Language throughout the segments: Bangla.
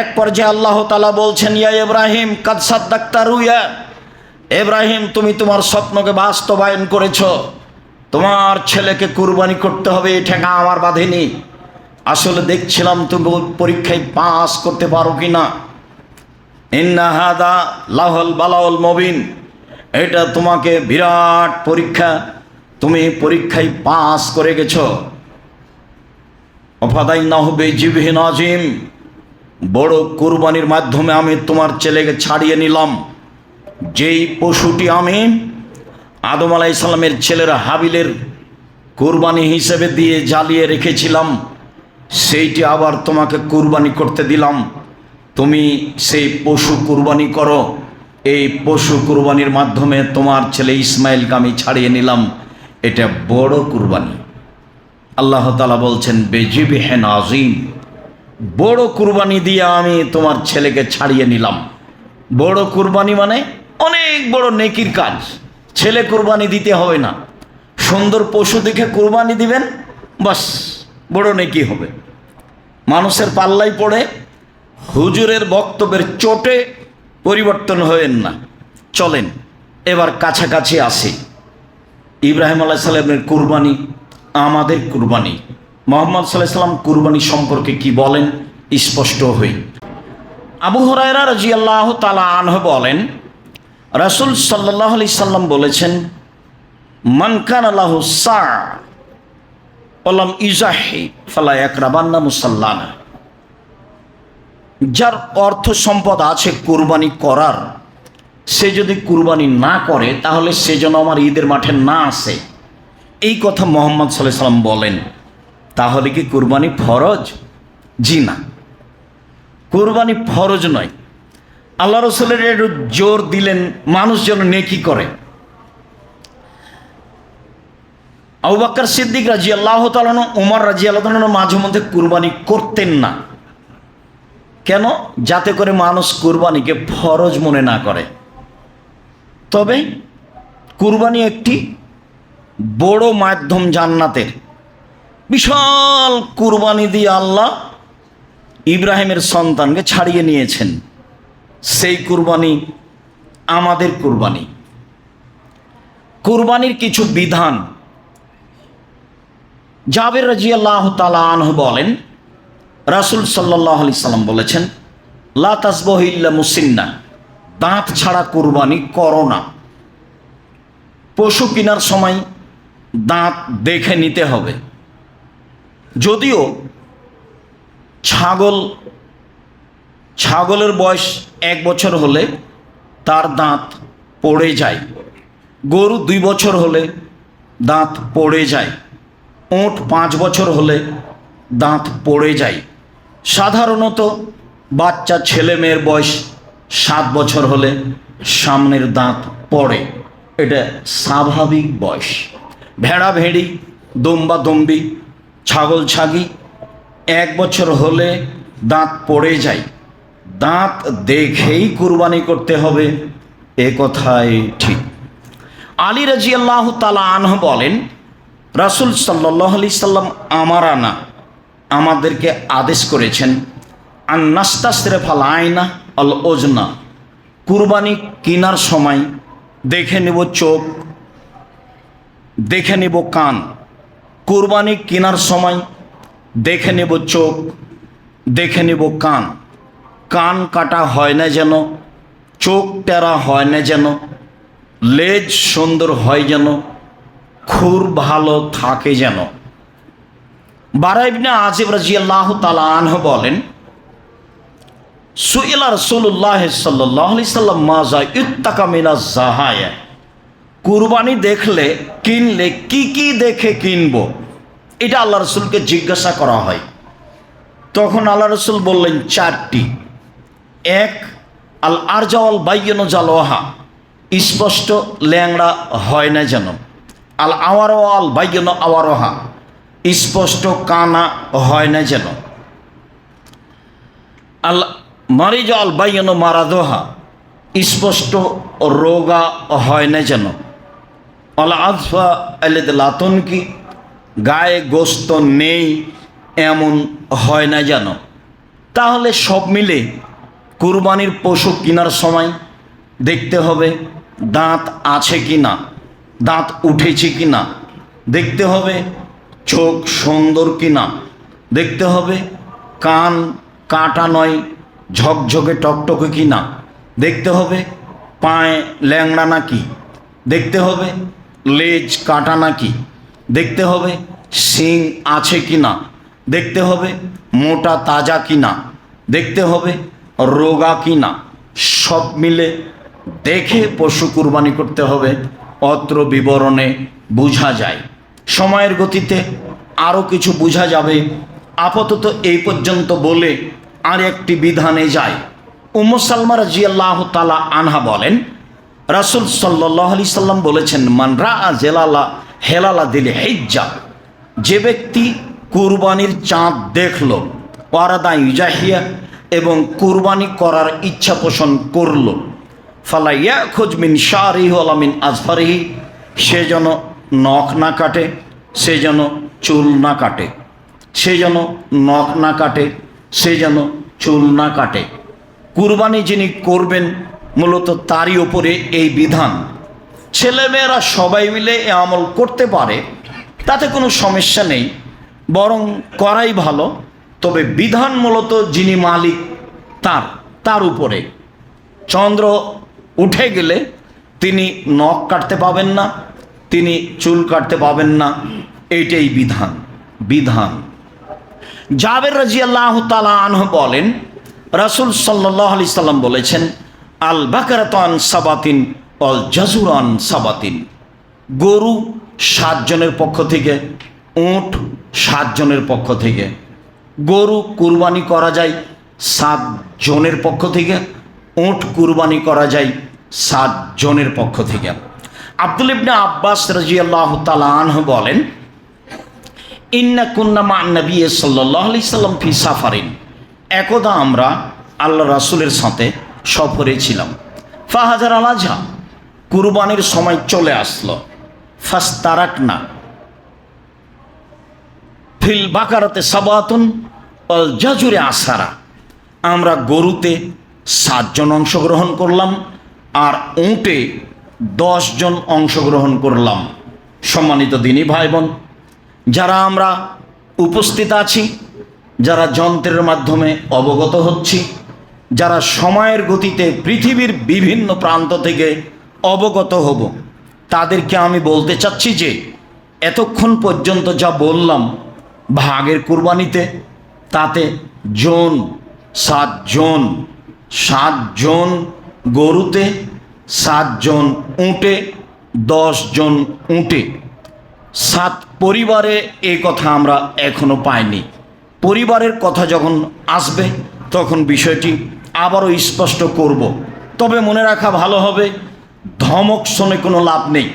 এক পর্যায়ে আল্লাহ তালা বলছেন, ইয়া ইব্রাহিম কাদসাদ ডাক্তার উইয়া ইব্রাহিম, তুমি তোমার স্বপ্নকে বাস্তবায়ন করেছ। তোমার ছেলেকে কুরবানি করতে হবে ঠেকা আমার বাঁধেনি। আসলে দেখছিলাম তুমি পরীক্ষায় পাস করতে পারো কি না ইন্নাহাদা লাহল বালাউল মবিন। এটা তোমাকে বিরাট পরীক্ষা। তুমি পরীক্ষায় পাস করে গেছো। অফাদাই না হবে জিবহীন আজিম বড় কুরবানির মাধ্যমে আমি তোমার ছেলেকে ছাড়িয়ে নিলাম। যেই পশুটি আমি আদম আলাহ ইসলামের ছেলের হাবিলের কুরবানি হিসেবে দিয়ে জ্বালিয়ে রেখেছিলাম, সেইটি আবার তোমাকে কুরবানি করতে দিলাম। তুমি সেই পশু কুরবানি করো। এই পশু কুরবানির মাধ্যমে তোমার ছেলে ইসমাইলকে আমি ছাড়িয়ে নিলাম। এটা বড় কুরবানি। আল্লাহ তালা বলছেন বেজিবি হেন আজিম বড় কুরবানি দিয়ে আমি তোমার ছেলেকে ছাড়িয়ে নিলাম। বড় কুরবানি মানে অনেক বড় নেকির কাজ। ছেলে কুরবানি দিতে হবে না। সুন্দর পশু দেখে কুরবানি দিবেন, বাস, বড় নেকি হবে। মানুষের পাল্লাই পড়ে, হুজুরের বক্তব্যের চোটে পরিবর্তন হয়েন না। চলেন, এবার কাছাকাছি আসি। ইব্রাহিম আলাহ সাল্লামের কুরবানি, আমাদের কুরবানি। মোহাম্মদ সাল্লাম কুরবানি সম্পর্কে কি বলেন? স্পষ্ট হই। আবু হরাইরা রাজি আল্লাহ তালা আনহ বলেন, রাসুল সাল্লাহ আলি সাল্লাম বলেছেন মানকান আল্লাহ সা ওলাম ইজাহি ফালা একরাবান্না মুসাল্লানা। যার অর্থ সম্পদ আছে কুরবানি করার, সে যদি কুরবানি না করে, তাহলে সে যেন আমার ঈদের মাঠে না আসে। এই কথা মোহাম্মদ সাল্লাহ সাল্লাম বলেন। তাহলে কি কুরবানি ফরজ? জি না। কুরবানি ফরজ নয়। আল্লাহ রসুলের একটু জোর দিলেন, মানুষ যেন নেকি করে। আবু বাক্কর সিদ্দিক রাজি আল্লাহ তালানো উমর রাজি আল্লাহ মাঝে মধ্যে কুরবানি করতেন না। কেন? যাতে করে মানুষ কুরবানিকে ফরজ মনে না করে। তবে কুরবানি একটি বড় মাধ্যম জান্নাতের। বিশাল কুরবানি দিয়ে আল্লাহ ইব্রাহিমের সন্তানকে ছাড়িয়ে নিয়েছেন। সেই কুরবানি আমাদের কুরবানি। কুরবানির কিছু বিধান। জাবের রাজি আল্লাহ তালাহ বলেন, রাসুল সাল্লাহ আলি সাল্লাম বলেছেন, লা তাসবহিল্লা মুসিন্না দাঁত ছাড়া কুরবানি করো না। পশু কেনার সময় দাঁত দেখে নিতে হবে। যদিও ছাগল, ছাগলের বয়স এক বছর হলে তার দাঁত পড়ে যায়। গরু দুই বছর হলে দাঁত পড়ে যায়। ওঁট পাঁচ বছর হলে দাঁত পড়ে যায়। সাধারণত বাচ্চা ছেলে মেয়ের বয়স সাত বছর হলে সামনের দাঁত পড়ে। এটা স্বাভাবিক বয়স। ভেড়া ভেড়ি দম্বা দম্বি ছাগল ছাগি, এক বছর হলে দাঁত পড়ে যায়। দাঁত দেখেই কুরবানি করতে হবে, এ কথাই ঠিক। আলী রাজি আল্লাহ তালা আনহ বলেন, রাসুল সাল্লাহ সাল্লাম আমার আনা আমাদেরকে আদেশ করেছেন আর নাস্তা সেরেফাল আয়না আল ওজনা, কুরবানি কেনার সময় দেখে নেব চোখ, দেখে নেব কান কুরবানি কেনার সময় দেখে নেব চোখ, দেখে নেব কান। কান কাটা হয় না যেন, চোখ টেরা হয় না যেন, লেজ সুন্দর হয় যেন, খুর ভালো থাকে যেন। বারাইবনে আজিব রাজি আল্লাহ তালাহ বলেন, সুইলা রসুল্লাহ সাল্লাহ সাল্লাম মাজা ইত্তাকা মিনা জাহায়া কুরবানি দেখলে, কিনলে কি কি দেখে কিনবো? এটা আল্লাহ রসুলকে জিজ্ঞাসা করা হয়। তখন আল্লাহ রসুল বললেন, চারটি। এক, আল আরজাওয়াল বাইয়ন জালোহা স্পষ্ট, ল্যাংড়া হয় না যেন। আল আওয়ারওয়াল বাইয়ন আওয়ারোহা স্পষ্ট, কানা হয় না যেন। আল মারিজ আল বাইয়ন মারাদোহা স্পষ্ট, রোগা হয় না যেন। আল আজফা আলেদ লাতনকি গায়ে গোস্ত নেই, এমন হয় না যেন। তাহলে সব মিলে কুরবানির পশু কেনার সময় দেখতে হবে দাঁত আছে কি না, দাঁত উঠেছে কি না। দেখতে হবে চোখ সুন্দর কি না। দেখতে হবে কান কাটা নয়, ঝকঝকে টকটকে কি না। দেখতে হবে পায়ে ল্যাংড়া নাকি। দেখতে হবে লেজ কাটা নাকি? দেখতে হবে শিং আছে কি না দেখতে হবে মোটা তাজা কি না দেখতে হবে রোগা কি না সব মিলে দেখে পশু কুরবানি করতে হবে। অত্র বিবরণে বোঝা যায়। সময়ের গতিতে আরও কিছু বোঝা যাবে। আপাতত এই পর্যন্ত বলে আর একটি বিধানে যায়। উম্মসালমা রাজি আল্লাহ তালা আনহা বলেন রাসুল সাল্লাহ সাল্লাম বলেছেন মানরা জেলালা হেলালা দিলে হেজ্জা যে ব্যক্তি কুরবানির চাঁদ দেখল, ওয়ারাদা ইজাহিয়া এবং কুরবানি করার ইচ্ছা পোষণ করল, ফালা ইয়া খোঁজমিন শাহরিহ আলামিন আজফারিহি সে যেন নখ না কাটে, সে যেন চুল না কাটে, সে যেন নখ না কাটে, সে যেন চুল না কাটে। কুরবানি যিনি করবেন মূলত তারই ওপরে এই বিধান। ছেলেমেয়েরা সবাই মিলে এ আমল করতে পারে, তাতে কোনো সমস্যা নেই, বরং করাই ভালো। তবে বিধান মূলত যিনি মালিক, তার তার উপরে। চন্দ্র উঠে গেলে তিনি নখ কাটতে পাবেন না, তিনি চুল কাটতে পাবেন না, এইটাই বিধান বিধান। জাবের রাজি আল্লাহ তালা আনহ বলেন, রাসুল সাল্লাহ আলি সাল্লাম বলেছেন আল বাকারাতান সাবাতিন অল জাজুরান সাবাতিন। গরু সাতজনের পক্ষ থেকে, উঁট সাতজনের পক্ষ থেকে। গরু কুরবানি করা যায় সাত জনের পক্ষ থেকে, উঁট কুরবানি করা যায় সাত জনের পক্ষ থেকে। আব্দুল ইবনে আব্বাস রাজি আল্লাহ তালা বলেন, ইন্না কুন্না মা নবী সাল্লাহ আলি সাল্লাম ফি সাফারিন। একদা আমরা আল্লাহ রাসুলের সাথে সফরে ছিলাম। ফাহাজার আলাঝা কুরবানির সময় চলে আসলো। ফাস্তারাক না ফিল বাকারাতে সাবাতুন অল জাজুরে আসারা। আমরা গরুতে সাতজন অংশগ্রহণ করলাম আর উঁটে জন অংশগ্রহণ করলাম। সম্মানিত দিনী ভাই বোন যারা আমরা উপস্থিত আছি, যারা যন্ত্রের মাধ্যমে অবগত হচ্ছি যারা সময়ের গতিতে পৃথিবীর বিভিন্ন প্রান্ত থেকে অবগত হব, তাদেরকে আমি বলতে চাচ্ছি যে, এতক্ষণ পর্যন্ত যা বললাম ভাগের কুরবানিতে, তাতে জন, সাতজন সাতজন গরুতে, সাতজন উঁটে জন উঁটে। সাত পরিবারে এই কথা আমরা এখনও পাইনি। পরিবারের কথা যখন আসবে তখন বিষয়টি আবারও স্পষ্ট করব। তবে মনে রাখা ভালো হবে, ধমক শুনে কোনো লাভ নেই।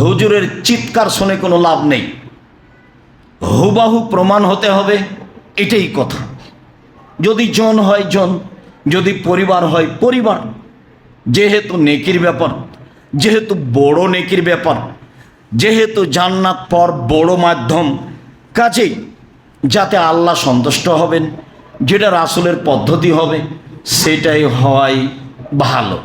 হুজুরের চিৎকার শুনে কোনো লাভ নেই। হুবাহু প্রমাণ হতে হবে, এটাই কথা। যদি জন হয় জন, যদি পরিবার হয় পরিবার। যেহেতু নেকির ব্যাপার, যেহেতু বড় নেকির ব্যাপার, যেহেতু জান্নাত পর বড় মাধ্যম, কাজেই যাতে আল্লাহ সন্তুষ্ট হবেন যেটা রাসুলের পদ্ধতি হবে সেটাই হওয়াই ভালো।